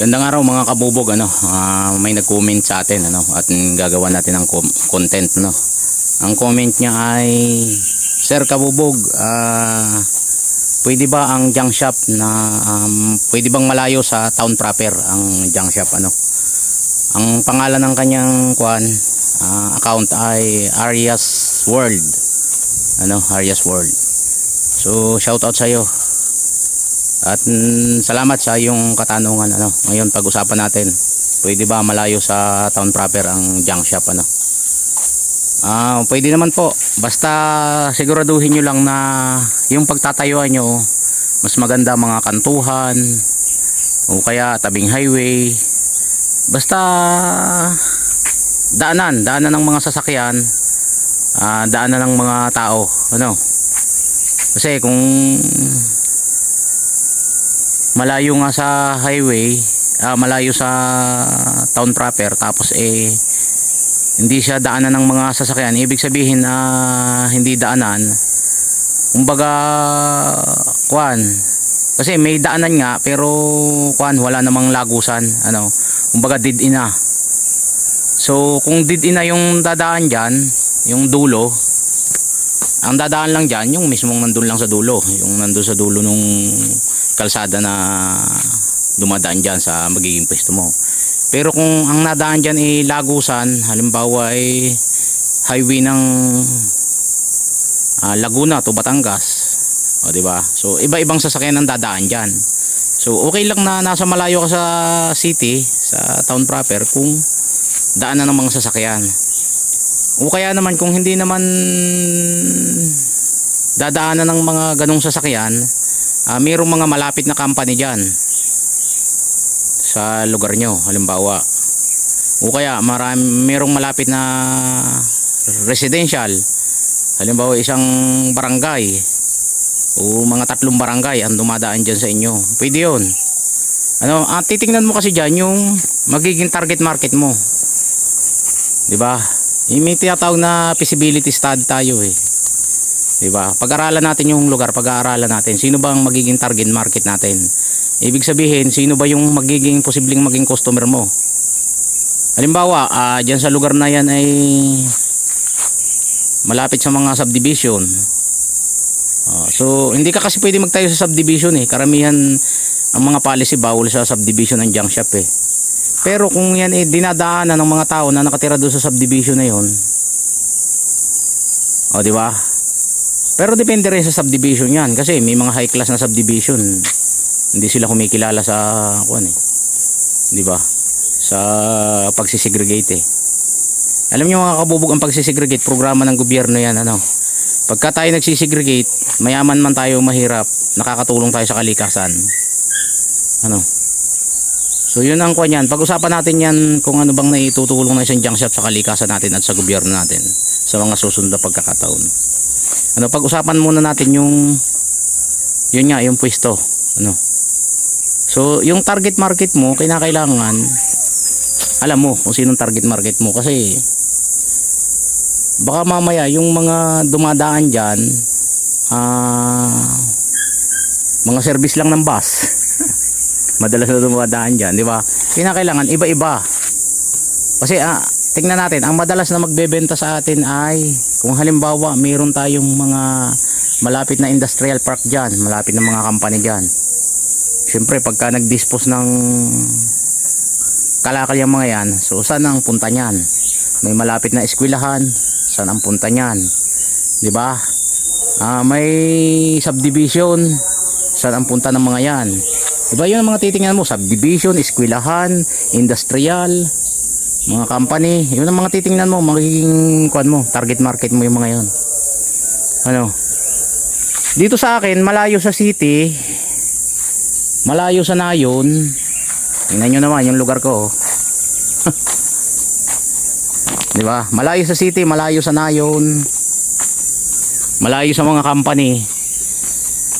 Gandang araw mga kabubog ano, ah, may nag-comment sa atin ano at gagawa natin ng content no. Ang comment niya ay Sir Kabubog, ah pwede ba ang junk shop na um, pwede bang malayo sa town proper ang junk shop ano? Ang pangalan ng kanyang kwan ah, account ay Arias World. Ano, Arias World. So shout out sa iyo. At mm, salamat sa iyong katanungan ano. Ngayon pag-usapan natin, pwede ba malayo sa town proper ang junk shop ano? Ah, pwede naman po. Basta siguraduhin niyo lang na yung pagtatayuan niyo mas maganda mga kantuhan o kaya tabing highway. Basta daanan, daanan ng mga sasakyan, ah, daanan ng mga tao, ano? Kasi kung malayo nga sa highway ah, malayo sa town proper tapos eh hindi siya daanan ng mga sasakyan. Ibig sabihin ah, hindi daanan. Kumbaga kwan kasi may daanan nga pero kwan wala namang lagusan ano. Kumbaga did ina so kung did ina yung dadaan dyan yung dulo ang dadaan lang dyan yung mismong nandun lang sa dulo yung nandun sa dulo nung kalsada na dumadaan dyan sa magiging pwesto mo. Pero kung ang nadaan dyan ay lagusan, halimbawa ay highway ng ah, Laguna to Batangas, o di ba? So iba-ibang sasakyan ang dadaan dyan. So okay lang na nasa malayo ka sa city, sa town proper kung daanan ng mga sasakyan. O kaya naman kung hindi naman dadaanan ng mga ganong sasakyan, ah mayroong mga malapit na company dyan sa lugar nyo halimbawa. O kaya marami, mayroong malapit na residential. Halimbawa isang barangay o mga tatlong barangay ang dumadaan dyan sa inyo. Pwede yun. Ano, ah, titingnan mo kasi dyan yung magiging target market mo. Di ba? May tinatawag na feasibility study tayo eh Diba? Pag-aralan natin yung lugar, pag-aaralan natin, sino ba ang magiging target market natin? Ibig sabihin, sino ba yung magiging posibleng maging customer mo? Halimbawa, ah diyan sa lugar na yan ay malapit sa mga subdivision. Ah, so, hindi ka kasi pwede magtayo sa subdivision eh. Karamihan ang mga policy bawal sa subdivision ng junk shop eh. Pero kung yan eh dinadaanan ng mga tao na nakatira doon sa subdivision na yon. O, di ba? Pero depende rin sa subdivision yan kasi may mga high class na subdivision. Hindi sila kumikilala sa kuan eh. 'Di ba? Sa pagsisegregate eh. Alam niyo mga kabubog ang pagsisegregate programa ng gobyerno yan ano. Pagka tayo nagsisegregate, mayaman man tayo mahirap, nakakatulong tayo sa kalikasan. Ano? So yun ang kuan yan. Pag-usapan natin yan kung ano bang naitutulong na isang junk shop sa kalikasan natin at sa gobyerno natin sa mga susunod na pagkakataon ano pag-usapan muna natin yung yun nga yung pwesto. Ano? So yung target market mo kinakailangan alam mo kung sinong target market mo. Kasi baka mamaya yung mga dumadaan dyan ah mga service lang ng bus. Madalas na dumadaan dyan di ba? Kinakailangan iba-iba. Kasi ah tingnan natin, ang madalas na magbebenta sa atin ay kung halimbawa mayroon tayong mga malapit na industrial park dyan, malapit na mga company dyan. Siyempre pagka nag-dispose ng kalakal yung mga yan, so saan ang punta niyan? May malapit na eskwelahan, saan ang punta niyan? 'Di ba? Ah, may subdivision, saan ang punta ng mga yan? 'Di ba 'yun ang mga titingnan mo, subdivision, eskwelahan, industrial, mga company yun ang mga titingnan mo magiging kuan mo target market mo yung mga yon ano? Dito sa akin malayo sa city malayo sa nayon. Tingnan nyo naman yung lugar ko oh. di ba? Malayo sa city malayo sa nayon. Malayo sa mga company.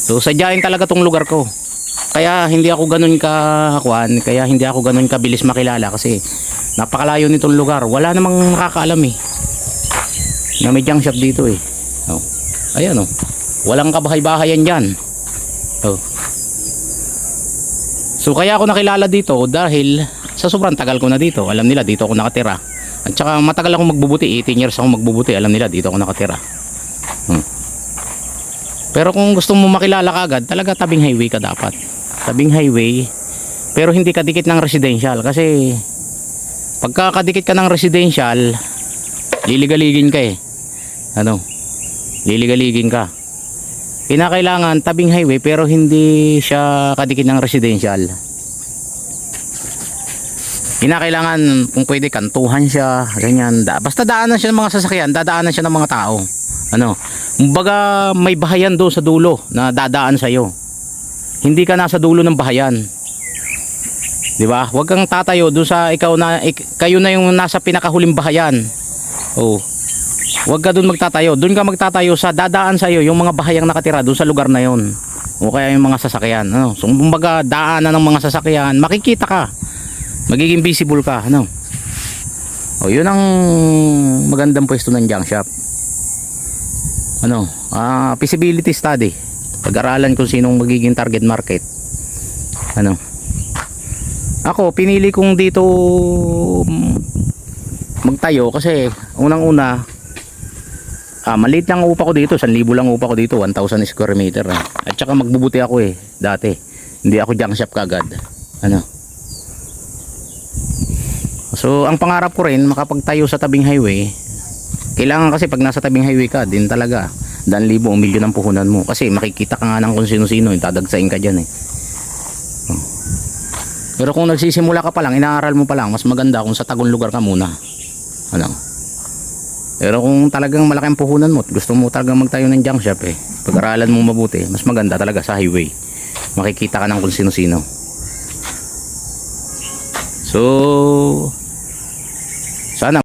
So sadyain talaga tong lugar ko. Kaya hindi ako ganun ka kuan kaya hindi ako ganun kabilis makilala kasi napakalayo nitong lugar wala namang nakakaalam eh na may junk shop dito eh oh. ayan oh walang kabahay-bahayan dyan oh. So kaya ako nakilala dito dahil sa sobrang tagal ko na dito. Alam nila dito ako nakatira. At saka matagal ako magbubuti, 18 years ako magbubuti. Alam nila dito ako nakatira. Hmm. Pero kung gusto mo makilala kagad, talaga tabing highway ka dapat. Tabing highway, pero hindi ka dikit ng residential kasi pagka kadikit ka ng residential, liligaligin ka eh. Ano? Liligaligin ka. Kinakailangan tabing highway pero hindi siya kadikit ng residential. Kinakailangan kung pwede kantuhan siya, ganyan. Basta daanan siya ng mga sasakyan, dadaanan siya ng mga tao. Ano? Kumbaga may bahayan doon sa dulo na dadaan sa iyo. Hindi ka nasa dulo ng bahayan. 'Di ba? Huwag kang tatayo doon sa ikaw na ik- kayo na yung nasa pinakahuling bahayan. Oh. Huwag ka doon magtatayo. Doon ka magtatayo sa dadaan sa iyo yung mga bahayang nakatira doon sa lugar na yon. O kaya yung mga sasakyan, ano? So kumbaga daanan ng mga sasakyan, makikita ka. Magiging visible ka, ano? O yun ang magandang pwesto ng junk shop. Ano? Ah, feasibility study. Pag-aralan kung sinong magiging target market. Ano? Ako, pinili kong dito mm, magtayo kasi unang-una ah, maliit lang upa ko dito 1,000 lang upa ko dito 1,000 square meter eh. at saka magbubuti ako eh dati. Hindi ako junk shop kagad ano? So ang pangarap ko rin makapagtayo sa tabing highway. Kailangan kasi pag nasa tabing highway ka din talaga. Dan libo o milyon ang puhunan mo. Kasi makikita ka nga ng kung sino-sino yung dadagsain ka dyan eh pero kung nagsisimula ka pa lang, inaaral mo pa lang, mas maganda kung sa tagong lugar ka muna. Ano? Pero kung talagang malaki ang puhunan mo, gusto mo talagang magtayo ng junk shop eh, pag-aralan mo mabuti, mas maganda talaga sa highway. Makikita ka ng kung sino-sino. So,